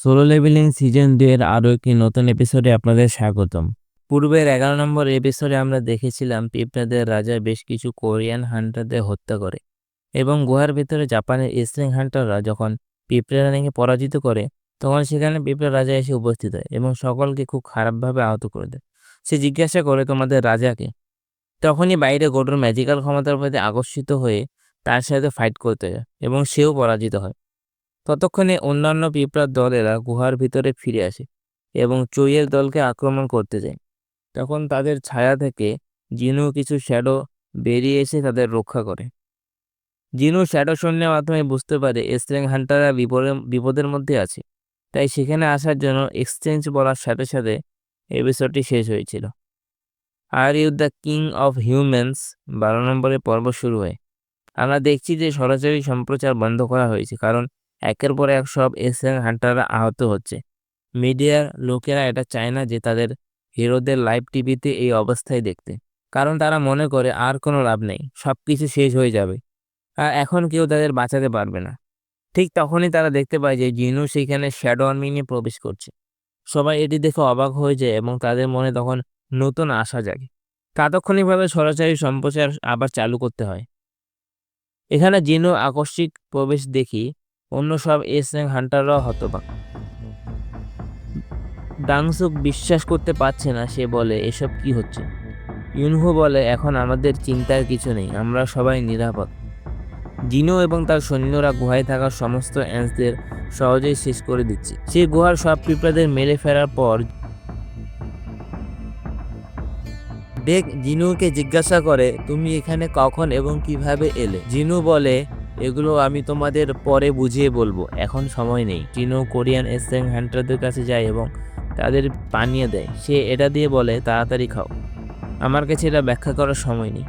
Solo leveling season দুই এর আরও একটি নতুন এপিসোডে আপনাদের স্বাগতম। পূর্বের এগারো নম্বর এপিসোডে আমরা দেখেছিলাম পিঁপড়াদের রাজা বেশ কিছু কোরিয়ান হান্টারদের হত্যা করে এবং গুহার ভিতরে জাপানের ইসলিং হান্টাররা যখন পিঁপড়া রানীকে পরাজিত করে, তখন সেখানে পিঁপড়া রাজা এসে উপস্থিত হয় এবং সকলকে খুব খারাপভাবে আহত করে দেয়। সে জিজ্ঞাসা করে তোমাদের রাজাকে। তখনই বাইরে গোটোর ম্যাজিক্যাল ক্ষমতার প্রতি আকর্ষিত হয়ে তার সাথে ফাইট করতে যায় এবং সেও পরাজিত হয়। ততক্ষণে অন্যান্য পিঁপড়ার দলেরা গুহার ভিতরে ফিরে আসে এবং চইয়ের দলকে আক্রমণ করতে যায়। তখন তাদের ছায়া থেকে জিনু কিছু শ্যাডো বেরিয়ে এসে তাদের রক্ষা করে। জিনু শ্যাডো শূন্যের মাধ্যমে বুঝতে পারে এসলিং হান্টাররা বিপদের বিপদের মধ্যে আছে। তাই সেখানে আসার জন্য এক্সচেঞ্জ বলার সাথে সাথে এপিসোডটি শেষ হয়েছিল। Are you the king of humans বারো নম্বরের পর্ব শুরু হয়। আমরা দেখছি যে সরাসরি সম্প্রচার বন্ধ করা হয়েছে, কারণ একের পর এক সব এশিয়ান হান্টাররা আহত হচ্ছে। মিডিয়ার লোকেরা এটা চায় না যে তাদের হিরোদের লাইভ টিভিতে এই অবস্থায় দেখতে। কারণ তারা মনে করে আর কোনো লাভ নেই সব কিছু শেষ হয়ে যাবে। আর এখন কেউ তাদের বাঁচাতে পারবে না। ঠিক তখনই তারা দেখতে পায় যে জিনু সেখানে শ্যাডো আর্মি নিয়ে প্রবেশ করছে। সবাই এটি দেখে অবাক হয়ে যায় এবং তাদের মনে তখন নতুন আশা জাগে। তাৎক্ষণিকভাবে সরাসরি সম্প্রচার আবার চালু করতে হয়। এখানে জিনু আকস্মিক প্রবেশ দেখি অন্য সব এস হান্টাররাও হতবাক। দাংসুক বিশ্বাস করতে পারছে না, সে বলে, এসব কি হচ্ছে? ইউনহো বলে, এখন আমাদের চিন্তার কিছু নেই, আমরা সবাই নিরাপদ। জিনো এবং তার সৈন্যরা গুহায় থাকা সমস্ত অ্যান্সদের সহজেই শেষ করে দিচ্ছে। সে গুহার সব পিঁপড়াদের মেরে ফেরার পর ডেক জিনুকে জিজ্ঞাসা করে, তুমি এখানে কখন এবং কীভাবে এলে? জিনু বলে এগুলো আমি তোমাদের পরে বুঝিয়ে বলব। এখন সময় নেই। জিনু কোরিয়ান এসেং হ্যান্টারদের কাছে যায় এবং তাদের পানীয় দেয়। সে এটা দিয়ে বলে, তাড়াতাড়ি খাও। আমার কাছে এটা ব্যাখ্যা করার সময় নেই।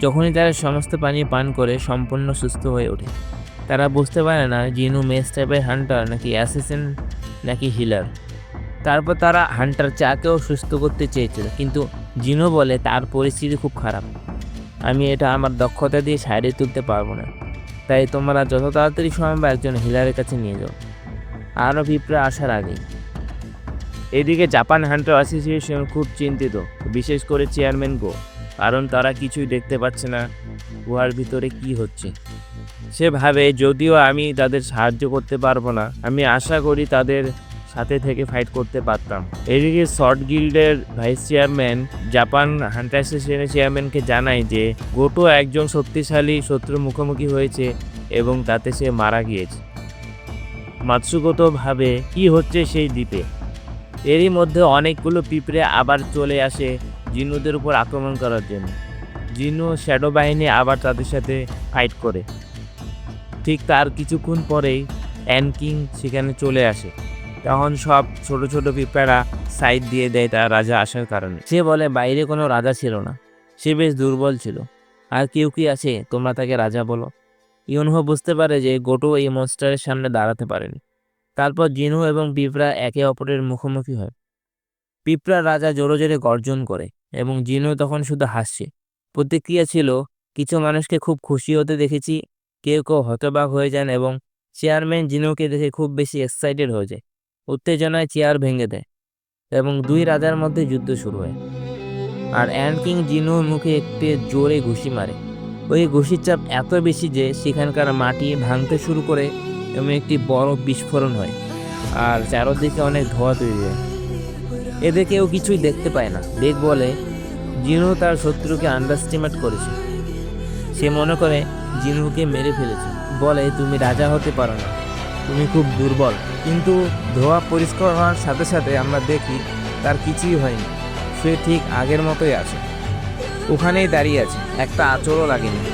যখনই তারা সমস্ত পানি পান করে, সম্পূর্ণ সুস্থ হয়ে ওঠে। তারা বুঝতে পারে না, জিনু মেস টাইপের হান্টার নাকি অ্যাসিসেন, নাকি হিলার। তারপর তারা হান্টার চাকেও সুস্থ করতে চেয়েছিল, কিন্তু জিনু বলে, তার পরিস্থিতি খুব খারাপ। আমি এটা আমার দক্ষতা দিয়ে সাইডে তুলতে পারব না। তাই তোমরা যত তাড়াতাড়ি সম্ভব একজন হিলারের কাছে নিয়ে যাও। আরও পিঁপড়া আসার আগে এদিকে জাপান হান্টার অ্যাসোসিয়েশন খুব চিন্তিত, বিশেষ করে চেয়ারম্যান গো, কারণ তারা কিছুই দেখতে পাচ্ছে না, গুহার ভিতরে কি হচ্ছে। সেভাবে যদিও আমি তাদের সাহায্য করতে পারব না, আমি আশা করি তাদের সাথে থেকে ফাইট করতে পারতাম। এদিকে শর্ট গিল্ডের ভাইস চেয়ারম্যান জাপান হান্টার অ্যাসোসিয়েশনের চেয়ারম্যানকে জানায় যে গোটো একজন শক্তিশালী শত্রুর মুখোমুখি হয়েছে এবং তাতে সে মারা গিয়েছে। মাতসুগতভাবে কি হচ্ছে সেই দ্বীপে? এরই মধ্যে অনেকগুলো পিঁপড়ে আবার চলে আসে জিনুদের উপর আক্রমণ করার জন্য। জিনু শ্যাডো বাহিনী আবার তাদের সাথে ফাইট করে। ঠিক তার কিছুক্ষণ পরেই অ্যানকিং সেখানে চলে আসে। তখন সব ছোট ছোট পিঁপড়া সাইড দিয়ে দেয় তার রাজা আসার কারণে। সে বলে, বাইরে কোনো রাজা ছিল না। সে বেশ দুর্বল ছিল। আর কেউ কি আছে? তোমরা তাকে রাজা বলো। ইউনহো বুঝতে পারে যে গোটো এই মনস্টারের সামনে দাঁড়াতে পারেনি। তারপর জিনু এবং পিঁপড়া একে অপরের মুখোমুখি হয়। পিঁপড়া রাজা জোরে জোরে গর্জন করে এবং জিনু তখন শুধু হাসছে। প্রতিক্রিয়া ছিল, কিছু মানুষকে খুব খুশি হতে দেখেছি। কেউ কেউ হতবাক হয়ে যান এবং চেয়ারম্যান জিনুকে দেখে খুব বেশি এক্সাইটেড হয়ে যায়। উত্তেজনায় চেয়ার ভেঙে দেয় এবং দুই রাজার মধ্যে যুদ্ধ শুরু হয়। আর অ্যান্ড কিং জিনুর মুখে একটি জোরে ঘুষি মারে। ওই ঘুষির চাপ এত বেশি যে সেখানকার মাটি ভাঙতে শুরু করে এবং একটি বড় বিস্ফোরণ হয় আর চারোদিকে অনেক ধোয়া তৈরি হয়। এদের কেউ কিছুই দেখতে পায় না। দেখ বলে, জিনু তার শত্রুকে আন্ডারস্টিমেট করেছে। সে মনে করে, জিনুকে মেরে ফেলেছে। বলে, তুমি রাজা হতে পারো না। তুমি খুব দুর্বল। কিন্তু ধোয়া পরিষ্কার হওয়ার সাথে সাথে আমরা দেখি তার কিছুই হয়নি। সে ঠিক আগের মতোই আছে। ওখানেই দাঁড়িয়ে আছে। একটা আচরও লাগেনি।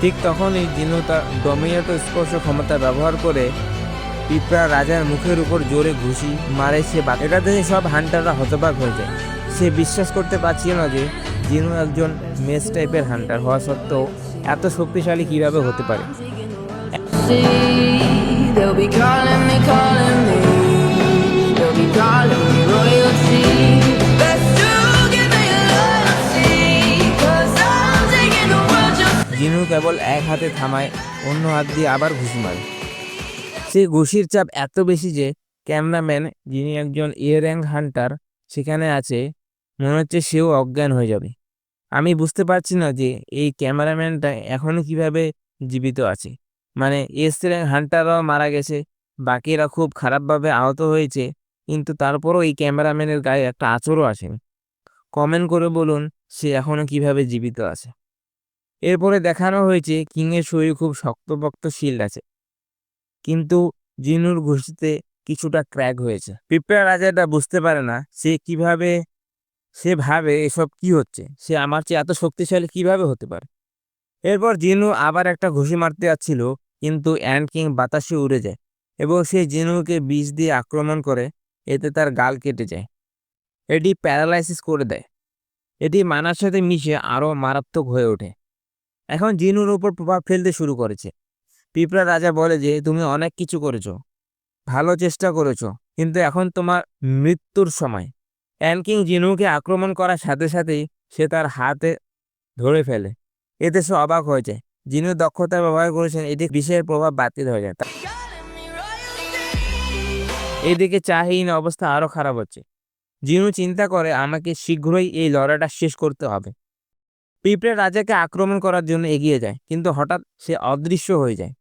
ঠিক তখনই জিনু তার ডমিনেট স্পর্শ ক্ষমতা ব্যবহার করে পিঁপড়া রাজার মুখের উপর জোরে ঘুষি মারে সে বা- এটা দেখে সব হান্টাররা হতবাক হয়ে যায়। সে বিশ্বাস করতে পারছিল না যে জিনু একজন মেস টাইপের হান্টার। হওয়া সত্ত্বেও এত শক্তিশালী কীভাবে হতে পারে? জিনু কেবল এক হাতে থামায়, অন্য হাত দিয়ে আবার ঘুষি মারে। সে ঘুষির চাপ এত বেশি যে ক্যামেরাম্যান, যিনি একজন র্যাঙ্ক হান্টার, সেখানে আছে, মনে হচ্ছে সেও অজ্ঞান হয়ে যাবে। আমি বুঝতে পারছি না যে এই ক্যামেরাম্যানটা এখনও কীভাবে জীবিত আছে। মানে এস র্যাঙ্ক হান্টাররাও মারা গেছে, বাকিরা খুব খারাপভাবে আহত হয়েছে কিন্তু তারপরও এই ক্যামেরাম্যানের গায়ে একটা আঁচড়ও আসেনি। কমেন্ট করে বলুন, সে এখনও কীভাবে জীবিত আছে? এরপরে দেখানো হয়েছে, কিংয়ের শরীর খুব শক্তপোক্ত শিল্ড আছে। কিন্তু জিনুর ঘুষিতে কিছুটা ক্র্যাক হয়েছে। পিঁপড়া রাজাটা বুঝতে পারে না, সে কীভাবে, সে ভাবে এসব কি হচ্ছে? সে আমার চেয়ে এত শক্তিশালী কীভাবে হতে পারে? এরপর জিনু আবার একটা ঘুষি মারতে যাচ্ছিল, কিন্তু অ্যান্ড কিং বাতাসে উড়ে যায় এবং সে জিনুকে বিষ দিয়ে আক্রমণ করে এতে তার গাল কেটে যায়। এটি প্যারালাইসিস করে দেয়। এটি মানার সাথে মিশে আরও মারাত্মক হয়ে ওঠে। এখন জিনুর ওপর প্রভাব ফেলতে শুরু করেছে। পিঁপড়া রাজা বলে যে, তুমি অনেক কিছু করেছ। ভালো চেষ্টা করেছ। কিন্তু এখন তোমার মৃত্যুর সময়। অ্যানকিং জিনুকে আক্রমণ করার সাথে সাথেই সে তার হাতে ধরে ফেলে। এতে সে অবাক হয়ে যায়। জিনু দক্ষতা ব্যবহার করেছেন। এটি বিষের প্রভাব বাতিল হয়ে যায়। এদিকে চাহিন অবস্থা আরও খারাপ হচ্ছে। জিনু চিন্তা করে আমাকে শীঘ্রই এই লড়াইটা শেষ করতে হবে। পিঁপড়ে রাজাকে আক্রমণ করার জন্য এগিয়ে যায়, কিন্তু হঠাৎ সে অদৃশ্য হয়ে যায়।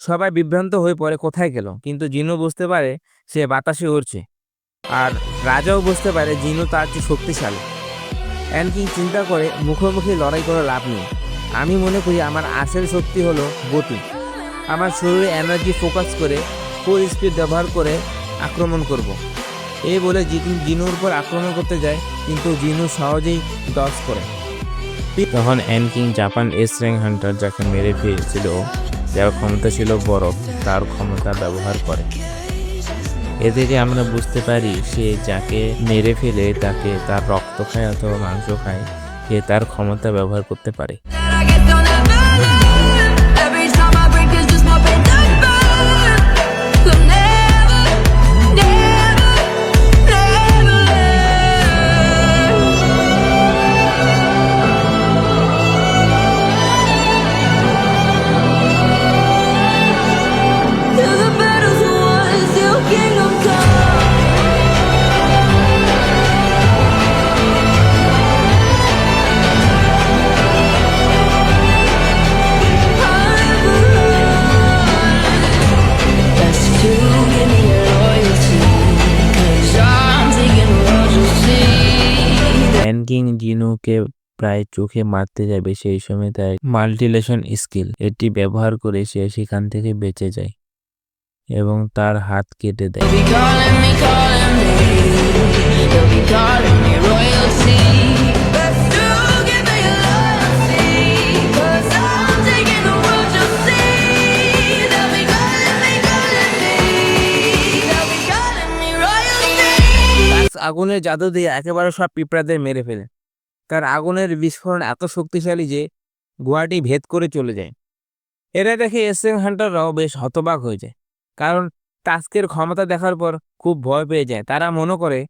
সবাই বিভ্রান্ত হয়ে পড়ে, কোথায় গেল? কিন্তু জিনু বুঝতে পারে সে বাতাসে উড়ছে। আর রাজাও বুঝতে পারে জিনু তার চেয়ে শক্তিশালী। অ্যানকিং চিন্তা করে মুখোমুখি লড়াই করে লাভ নেই। আমি মনে করি আমার আসল শক্তি হলো গতি। আমার শরীরে এনার্জি ফোকাস করে ফুল স্পিড ব্যবহার করে আক্রমণ করব। এই বলে জিতু জিনুর উপর আক্রমণ করতে যায়, কিন্তু জিনু সহজেই ডস করে। তখন অ্যানকিং জাপান এস র্যাঙ্ক হান্টার যাকে মেরে ফেলেছিল, যার ক্ষমতা ছিল বরফ তার ক্ষমতা ব্যবহার করে। এ থেকে আমরা বুঝতে পারি, সে যাকে মেরে ফেলে তাকে তার রক্ত খায় অথবা মাংস খায়, সে তার ক্ষমতা ব্যবহার করতে পারে। র্যাঙ্কিং জিনুকে প্রায় চোখে মারতে যাবে সেই সময় তার মাল্টিলেশন স্কিল এটি ব্যবহার করে সে সেখান থেকে বেঁচে যায় এবং তার হাত কেটে দেয় be calling me royalty. আগুনের জাদু দিয়ে একেবারে সব পিঁপড়াদের মেরে ফেলে। তার আগুনের বিস্ফোরণ এত শক্তিশালী যে গুহাটি ভেদ করে চলে যায়। এরা দেখে এসএন হান্টাররাও বেশ হতবাক হয়ে যায়। কারণ টাস্কের ক্ষমতা দেখার পর খুব ভয় পেয়ে যায়। তারা মনে করে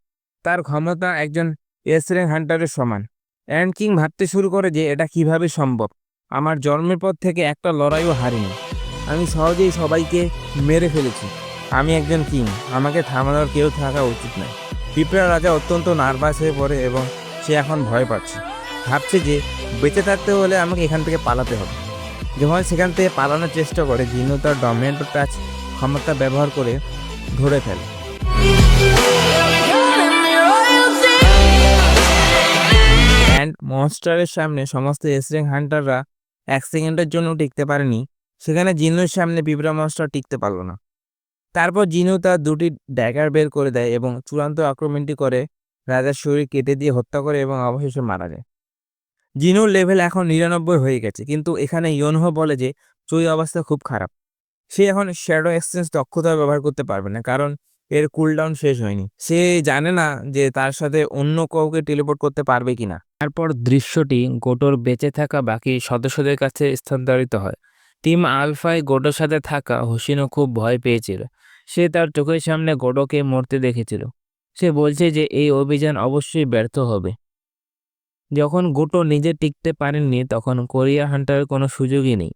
তার ক্ষমতা একজন এসরেন হান্টারের সমান। অ্যান্ড কিং ভাবতে শুরু করে যে এটা কীভাবে সম্ভব? আমার জন্মের পর থেকে একটা লড়াইও হারিনি। আমি সহজেই সবাইকে মেরে ফেলেছি। আমি একজন কিং। আমাকে থামানোর কেউ থাকা উচিত নয়। পিঁপড়া রাজা অত্যন্ত নার্ভাস হয়ে পড়ে এবং সে এখন ভয় পাচ্ছে। ভাবছে যে বেঁচে থাকতে হলে আমাকে এখান থেকে পালাতে হবে। যখন সেখান থেকে পালানোর চেষ্টা করে, জিনু তার ডমিনেন্ট টাচ ক্ষমতা ব্যবহার করে ধরে ফেলে। অ্যান্ড মনস্টারের সামনে সমস্ত এসরেং হান্টাররা এক সেকেন্ডের জন্য টিকতে পারেনি। সেখানে জিনুর সামনে পিঁপড়া মনস্টার টিকতে পারল না। তারপর জিনু তার দুটি ড্যাগার বের করে দেয় এবং চূড়ান্ত আক্রমণটি করে রাজার শরীর কেটে দিয়ে হত্যা করে এবং অবশেষে মারা যায়। জিনুর লেভেল এখন নিরানব্বই হয়ে গেছে, কিন্তু এখানে ইয়নহো বলে যে, চই অবস্থা খুব খারাপ। সে এখন শ্যাডো এক্সচেঞ্জ দক্ষতা ব্যবহার করতে পারবে না, কারণ এর কুলডাউন শেষ হয়নি। সে জানে না যে তার সাথে অন্য কাউকে টেলিপোর্ট করতে পারবে কিনা। তারপর দৃশ্যটি গোটোর বেঁচে থাকা বাকি সদস্যদের কাছে স্থানান্তরিত হয়। টিম আলফায় গোটোর সাথে থাকা হোসিনো খুব ভয় পেয়েছিল। সে তার চোখের সামনে গোটোকে মরতে দেখেছিল। সে বলছে যে এই অভিযান অবশ্যই ব্যর্থ হবে। যখন গোটো নিজে টিকতে পারেননি, তখন কোরিয়া হান্টারের কোনো সুযোগই নেই।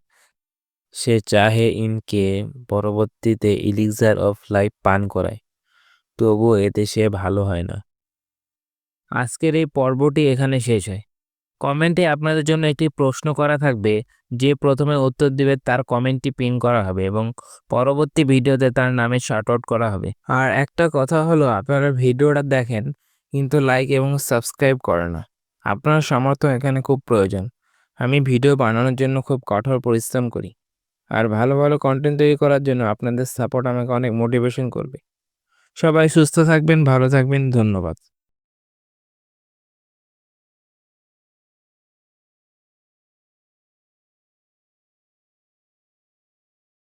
সে চাহে ইনকে পরবর্তীতে ইলিক্সার অফ লাইফ পান করায়। তবুও এতে সে ভালো হয় না। আজকের এই পর্বটি এখানে শেষ হয়। কমেন্টে আপনাদের জন্য একটি প্রশ্ন করা থাকবে, যে প্রথমে উত্তর দিবে তার কমেন্টটি পিন করা হবে এবং পরবর্তী ভিডিওতে তার নামে শার্ট আউট করা হবে। আর একটা কথা হলো, আপনারা ভিডিওটা দেখেন, কিন্তু লাইক এবং সাবস্ক্রাইব করে না। আপনার সমর্থন এখানে খুব প্রয়োজন। আমি ভিডিও বানানোর জন্য খুব কঠোর পরিশ্রম করি। আর ভালো ভালো কন্টেন্ট তৈরি করার জন্য আপনাদের সাপোর্ট আমাকে অনেক মোটিভেশন করবে। সবাই সুস্থ থাকবেন, ভালো থাকবেন, ধন্যবাদ।